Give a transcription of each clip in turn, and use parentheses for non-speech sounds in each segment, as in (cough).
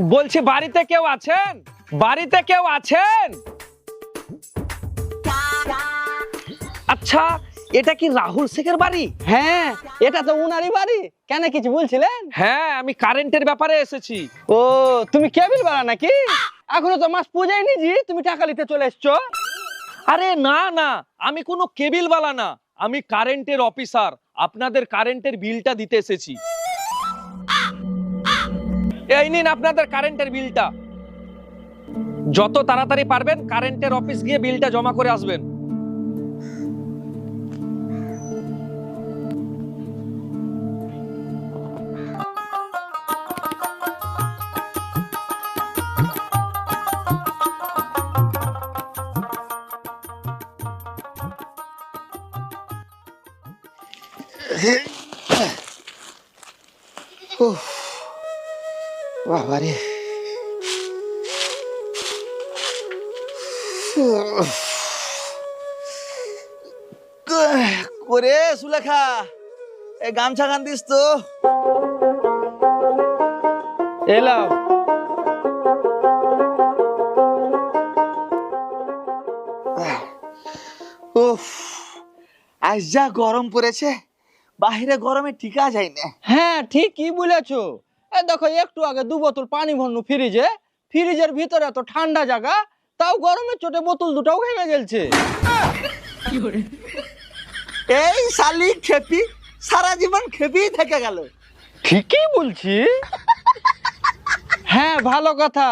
বলছি বাড়িতে কেউ আছেন? বাড়িতে কেউ আছেন? আচ্ছা এটা কি রাহুল শেখের বাড়ি? হ্যাঁ এটা তো উনারই বাড়ি। কেন কিছু বলছিলেন? হ্যাঁ আমি কারেন্টের ব্যাপারে এসেছি। ও তুমি কেবিল বাড়া নাকি? এখনও তো মাস পূজাই নিজি তুমি টাকা নিতে চলে এসছো। আরে না না আমি কোনো কেবিল বালা না। আমি কারেন্টের অফিসার। আপনাদের কারেন্টের বিলটা দিতে এসেছি। এই নিন আপনাদের কারেন্টের বিলটা যত তাড়াতাড়ি পারবেন কারেন্টের অফিস গিয়ে বিলটা জমা করে আসবেন। (clears throat) বাবারে। করে সুলেখা এ গামছা গান দিস তো। এলাম উফ আজ যা গরম পড়েছে বাহিরে গরমে টিকা যায় না হ্যাঁ ঠিকই বলেছ। এ দেখো একটু আগে দু বোতল পানি ভরনু ফ্রিজে ফ্রিজের ভিতরে এত ঠান্ডা জায়গা তাও গরমের চোটে বোতল দুটাও ভেঙে গেলছে। এই শালি খেপি সারা জীবন খেপি থেকে গেল। ঠিকই বলছি হ্যাঁ ভালো কথা।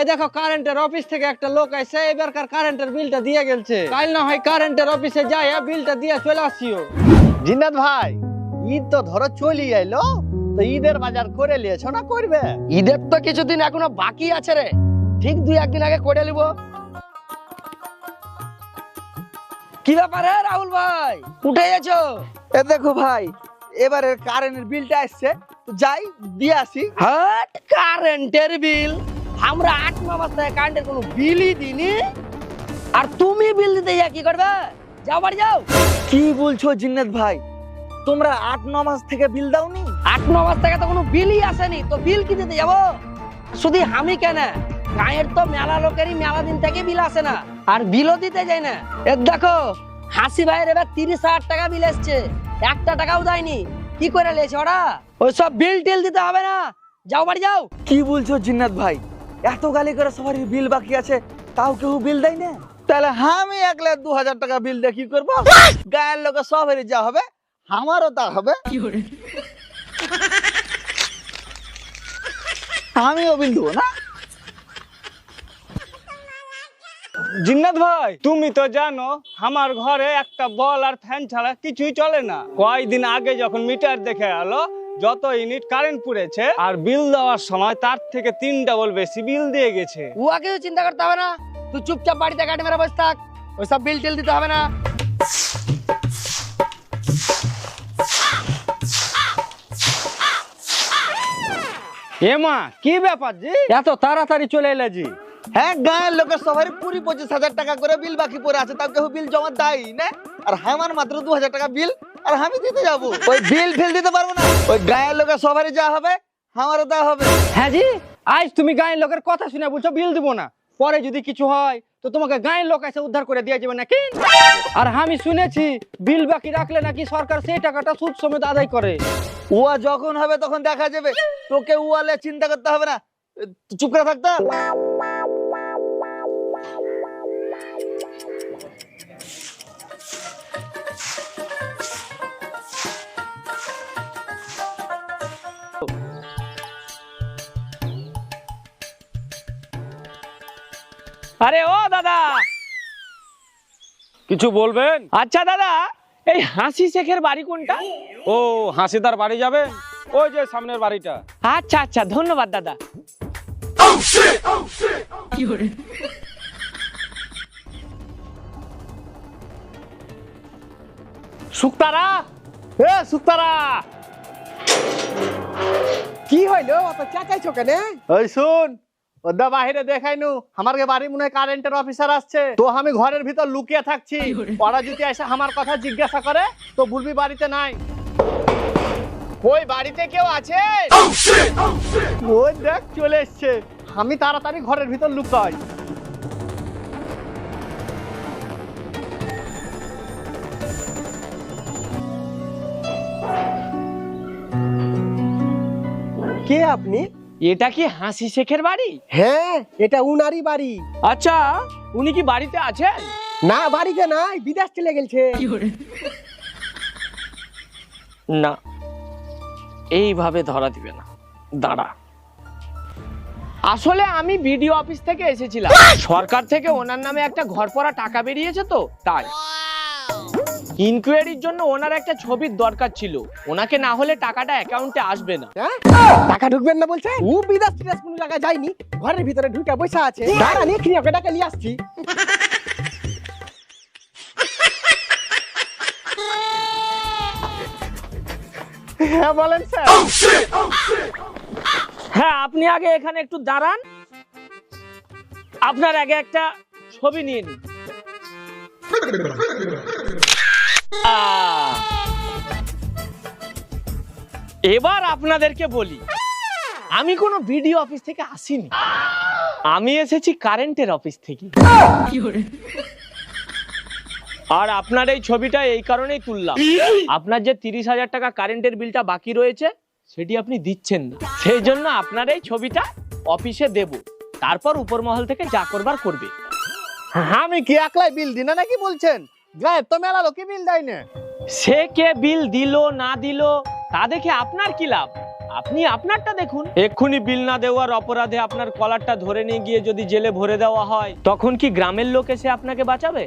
এ দেখো কারেন্টের অফিস থেকে একটা লোক আইছে এবারকার কারেন্টের বিলটা দিয়ে গেলছে। কাল না হয় কারেন্টের অফিসে যাই বিলটা দিয়ে চলে আসিও। জিন্নাত ভাই ঈদ তো ধরো চলি আইলো। তো ঈদের বাজার করে লিয়েছো না করবে? ঈদের তো কিছুদিন এখনও বাকি আছে রে। ঠিক দুই একদিন আগে করে নিব। কি ব্যাপারে রাহুল ভাই? উঠে গেছো? এ দেখো ভাই এবারে কারেন্টের বিলটা আসছে তো যাই দিয়ে আসি। হাট কারেন্টের বিল আমরা আট ন মাস থেকে কারেন্টের কোনো বিলই দিনি আর তুমি বিল দিতে যা কি করবে? যাও বাড়ি যাও। কি বলছো জিন্নাত ভাই? তোমরা আট ন মাস থেকে বিল দাওনি? আট ন মাস থেকে তো কোনো বিলই আসেনি। তো বিল কি দিতে যাব? শুধু আমি কেন? গায়ের তো মেলা লোকেরই মেলা দিন থেকে বিল আসে না। আর বিলও দিতে যায় না। এর দেখো হাসি ভাইয়ের এবার তিরিশ হাজার টাকা বিল এসছে। একটা টাকাও দেয়নি। কি করে লেছে ওরা? ওই সব বিল টিল দিতে হবে না। যাও বাড়ি যাও। কি বলছো জিন্নাত ভাই? এত গালি করে সবারই বিল বাকি আছে? তাও কেউ বিল দেয় না? তাহলে আমি একলে দু হাজার টাকা বিল দিয়ে কি করব? গায়ের লোকের সবারই যা হবে আমারও তা হবে। আমিও বিল না? জিন্নাত ভাই, তুমি তো জানো, আমার ঘরে একটা বল আর ফ্যান ছাড়া কিছুই চলে না। কয়েকদিন আগে যখন মিটার দেখে এলো, যত ইউনিট কারেন্ট পুড়েছে আর বিল দেওয়ার সময় তার থেকে তিন ডাবল বেশি বিল দিয়ে গেছে। উহা কিছু চিন্তা করতে হবে না। তুই চুপচাপ বাড়িতে গাড়ি মেরা বসে থাক। ওইসব বিল টিল দিতে হবে না। এ মা কি ব্যাপার জি? এত তাড়াতাড়ি চলে এলে জি। হ্যাঁ গায়ের লোকের সবারই কুড়ি পঁচিশ হাজার টাকা করে বিল বাকি পড়ে আছে তাও কেউ বিল জমা দেয় না। আর আমার মাত্র দু হাজার টাকা বিল আর আমি দিতে যাব। ওই বিল ফিল দিতে পারব না। ওই গায়ের লোকের সবারই যা হবে আমারও তা হবে। হ্যাঁ জি আজ তুমি গায়ের লোকের কথা শুনে বলছো বিল দিব না। পরে যদি কিছু হয় তো তোমাকে গায়ের লোক এসে উদ্ধার করে দিয়ে যাবে নাকি? আর আমি শুনেছি বিল বাকি রাখলে নাকি সরকার সেই টাকাটা সুদ সমেত আদায় করে। উয়া যখন হবে তখন দেখা যাবে। তোকে উয়ালে চিন্তা করতে হবে না। চুপ করে থাকতে আরে ও দাদা! কিছু বলবেন? আচ্ছা দাদা এই হাসি শেখের বাড়ি কোনটা? ও হাসিদার বাড়ি যাবে? ওই যে সামনের বাড়িটা। আচ্ছা আচ্ছা ধন্যবাদ দাদা। সুক্তারা? এ সুক্তারা! কি হইল? অত চাচাইছো কেন? ওই শুন ওদা বাহিরে দেখাই নু আমার বাড়ি মনে হয় কারেন্টের অফিসার আসছে। তো আমি ঘরের ভিতর লুকিয়ে থাকছি। ওরা যদি এসে আমার কথা জিজ্ঞাসা করে তো বলবি বাড়িতে নাই। ওই বাড়িতে কেউ আছে? ওই দেখ চলে এসছে। আমি তাড়াতাড়ি ঘরের ভিতর লুকাই। কে আপনি? এটা কি হাসি শেখের বাড়ি? হ্যাঁ এটা উনারই বাড়ি। আচ্ছা উনি কি বাড়িতে আছেন? না বাড়িতে নাই বিদেশ চলে গেছে না এইভাবে ধরা দিবে না। দাঁড়া। আসলে আমি বিডিও অফিস থেকে এসেছিলাম। সরকার থেকে ওনার নামে একটা ঘর পড়া টাকা বেরিয়েছে তো তাই। ইনকোয়ারির জন্য ওনার একটা ছবির দরকার ছিল। ওনাকে না হলে টাকাটা অ্যাকাউন্টে আসবে না। হ্যাঁ? টাকা ঢুকবেন না বলছে? ও বিদেশ টিদেশ কোনো জায়গায় যায়নি ঘরের ভিতরে ঢুকে বসে আছে। দাঁড়া নিয়ে কি ওকে টাকা নিয়ে আসছি। হ্যাঁ বলেন স্যার। হ্যাঁ আপনি আগে এখানে একটু দাঁড়ান। আপনার আগে একটা ছবি নিয়ে নিন। এবার আপনাদেরকে বলি, আমি কোনো বিডিও অফিস থেকে আসিনি। আমি এসেছি কারেন্টের অফিস থেকে। আর আপনার এই ছবিটা এই কারণেই তুললাম। আপনার যে তিরিশ হাজার টাকা কারেন্টের বিলটা বাকি রয়েছে, সেটি আপনি দিচ্ছেন না। সেই জন্য আপনার এই ছবিটা অফিসে দেব। তারপর উপর মহল থেকে যা করবার করবে। আমি কি একলাই বিল দিনা নাকি বলছেন? গায়ে তো মেলা লোকে বিল দেয় না সে কে বিল দিল, না দিল, তা দেখে আপনার কি লাভ? আপনি আপনারটা দেখুন। এক্ষুনি বিল না দেওয়ার অপরাধে আপনার কলারটা ধরে নিয়ে গিয়ে যদি জেলে ভরে দেওয়া হয়, তখন কি গ্রামের লোক এসে আপনাকে বাঁচাবে?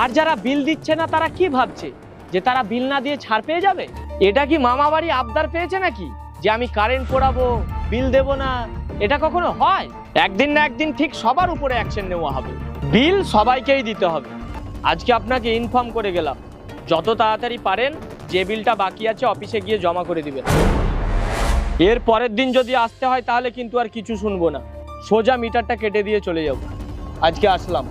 আর যারা বিল দিচ্ছে না, তারা কি ভাবছে? যে তারা বিল না দিয়ে ছাড় পেয়ে যাবে? এটা কি মামা বাড়ি আবদার পেয়েছে নাকি? যে আমি কারেন্ট পোড়াবো বিল দেব না, এটা কখনো হয়? একদিন না একদিন ঠিক সবার উপরে অ্যাকশন নেওয়া হবে। বিল সবাইকেই দিতে হবে। আজকে আপনাকে ইনফর্ম করে গেলাম। যত তাড়াতাড়ি পারেন, যে বিলটা বাকি আছে অফিসে গিয়ে জমা করে দিবেন। এর পরের দিন যদি আসতে হয়, তাহলে কিন্তু আর কিছু শুনব না। সোজা মিটারটা কেটে দিয়ে চলে যাব। আজকে আসলাম।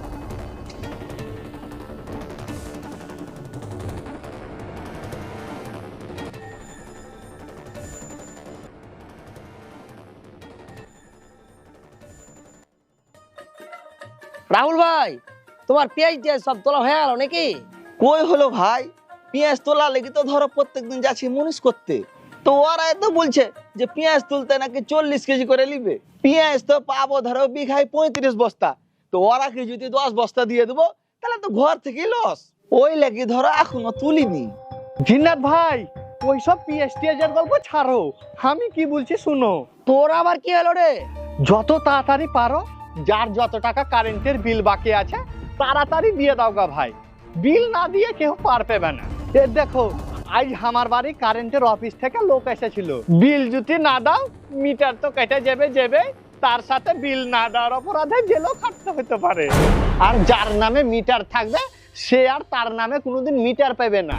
রাহুল ভাই তোমার পেঁয়াজ টিয়াজ সব তোলা হয়ে গেল নাকি? কই হলো ভাই? পেঁয়াজ তোলা লেগে তো ধরো প্রত্যেকদিন যাচ্ছি মুনিশ করতে। তো ওরা তো বলছে যে পেঁয়াজ তুলতে নাকি চল্লিশ কেজি করে নিবে। পেঁয়াজ তো পাবো ধরো বিঘায় পঁয়ত্রিশ বস্তা। তো ওরা কি যদি দশ বস্তা দিয়ে দেবো তাহলে তো ঘর থেকেই লস। ওই লেগে ধরো এখনও তুলিনি। জিন্নাত ভাই ওইসব পিএসটিএস এর গল্প ছাড়ো। আমি কি বলছি শুনো। তোর আবার কি হলো রে? যত তাড়াতাড়ি পারো যার যত টাকা কারেন্টের বিল বাকি আছে, তাড়াতাড়ি দিয়ে দাও গা ভাই। বিল না দিয়ে কেউ পার পেবে না। এ দেখো, আজ আমার বাড়ি কারেন্টের অফিস থেকে লোক এসেছিল। বিল যদি না দাও মিটার তো কেটে যাবে যাবে। তার সাথে বিল না দেওয়ার অপরাধে জেলও খাটতে হতে পারে। আর যার নামে মিটার থাকবে, সে আর তার নামে কোনোদিন মিটার পাবে না।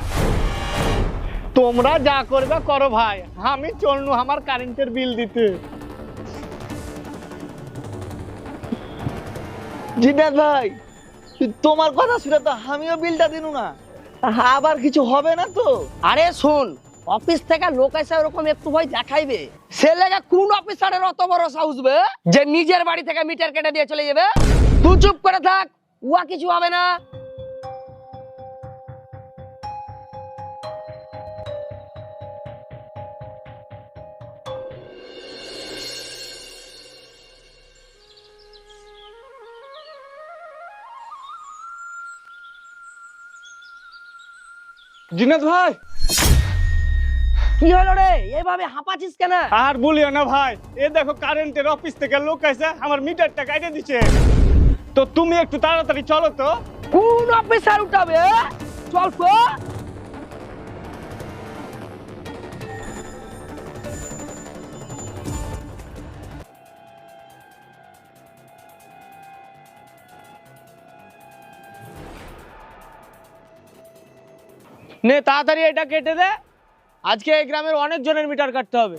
তোমরা যা করবে করো ভাই। আমি চলনু আমার কারেন্টের বিল দিতে। জিনাত ভাই, তোমার কথা শুনে তো আমিও বিলটা দিনু না। আবার কিছু হবে না তো? আরে শোন, অফিস থেকে লোক এসে ওরকম একটু ভয় দেখাইবে। সে লেগে কোন অফিসারের অত বড় সাহস যে নিজের বাড়ি থেকে মিটার কেটে দিয়ে চলে যাবে? তুই চুপ করে থাক উয়া কিছু হবে না। জিনাত ভাই। কি হলো রে? এভাবে হাঁপাচ্ছিস কেন? আর বলিও না ভাই এ দেখো কারেন্টের অফিস থেকে লোক এসে আমার মিটারটা কাটে দিচ্ছে। তো তুমি একটু তাড়াতাড়ি চলো তো। কোন অফিসার উঠাবে চল তো। নে তাড়াতাড়ি এটা কেটে দে। আজকে এই গ্রামের অনেক জনের মিটার কাটতে হবে।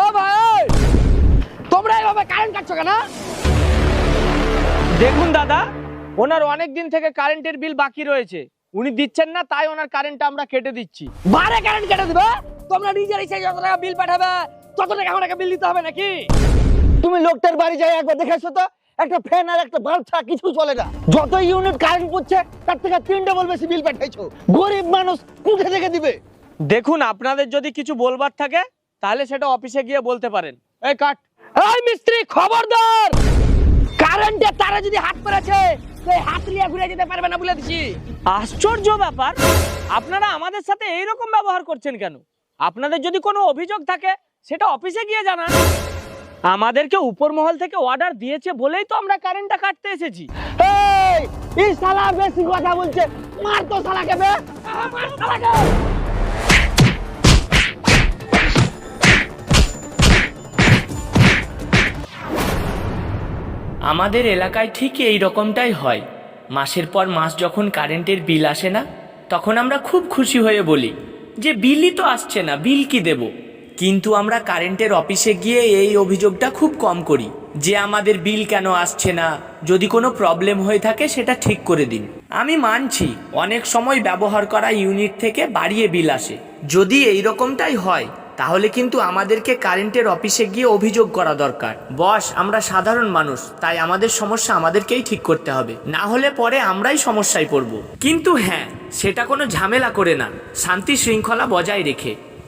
ও ভাই তোমরা এইভাবে কারেন্ট কাটছো কেন? দেখুন দাদা ওনার অনেক দিন থেকে কারেন্টের বিল বাকি রয়েছে। উনি দিচ্ছেন না তাই ওনার কারেন্টটা আমরা কেটে দিচ্ছি। বারে কারেন্ট কেটে দিবে? তোমরা নিজের ইচ্ছে যত টাকা বিল পাঠাবে তত টাকা আমাকে বিল দিতে হবে নাকি? তুমি লোকটার বাড়ি যাই একবার দেখেছ তো। একটা ফ্যান আর একটা বাল্ব ছাড়া কিছু চলে না। যত ইউনিট কারেন্ট পড়ছে তার থেকে তিন ডবল বেশি বিল পাঠাইছো। গরিব মানুষ কোথা থেকে দিবে? দেখুন আপনাদের যদি কিছু বলবার থাকে তাহলে সেটা অফিসে গিয়ে বলতে পারেন। এই কাট। এই মিস্ত্রি খবরদার! কারেন্টের তারে যদি হাত পড়েছে সেই হাত নিয়ে ঘুরে যেতে পারবে না বলে দিছি। আশ্চর্য ব্যাপার আপনারা আমাদের সাথে এই রকম ব্যবহার করছেন কেন? আপনাদের যদি কোনো অভিযোগ থাকে সেটা অফিসে গিয়ে জানান। আমাদেরকে উপর মহল থেকে অর্ডার দিয়েছে বলেই তো আমরা কারেন্টটা কাটতে এসেছি। এই এই শালা বেশি কথা বলছে। মার তো শালাকে বে। আমার শালাকে আমাদের এলাকায় ঠিক এই রকমটাই হয়। মাসের পর মাস যখন কারেন্টের বিল আসে না তখন আমরা খুব খুশি হয়ে বলি যে বিলই তো আসছে না বিল কি দেব? কিন্তু আমরা কারেন্টের অফিসে গিয়ে এই অভিযোগটা খুব কম করি, যে আমাদের বিল কেন আসছে না। যদি কোনো প্রবলেম হয়ে থাকে সেটা ঠিক করে দিন। আমি মানছি, অনেক সময় ব্যবহার করা ইউনিট থেকে বাড়িয়ে বিল আসে। যদি এই রকমটাই হয়, তাহলে কিন্তু আমাদেরকে কারেন্টের অফিসে গিয়ে অভিযোগ করা দরকার। বস, আমরা সাধারণ মানুষ, তাই আমাদের সমস্যা আমাদেরকেই ঠিক করতে হবে। না হলে পরে আমরাই সমস্যায় পড়ব। কিন্তু হ্যাঁ সেটা কোনো ঝামেলা করে না। শান্তি শৃঙ্খলা বজায় রেখে।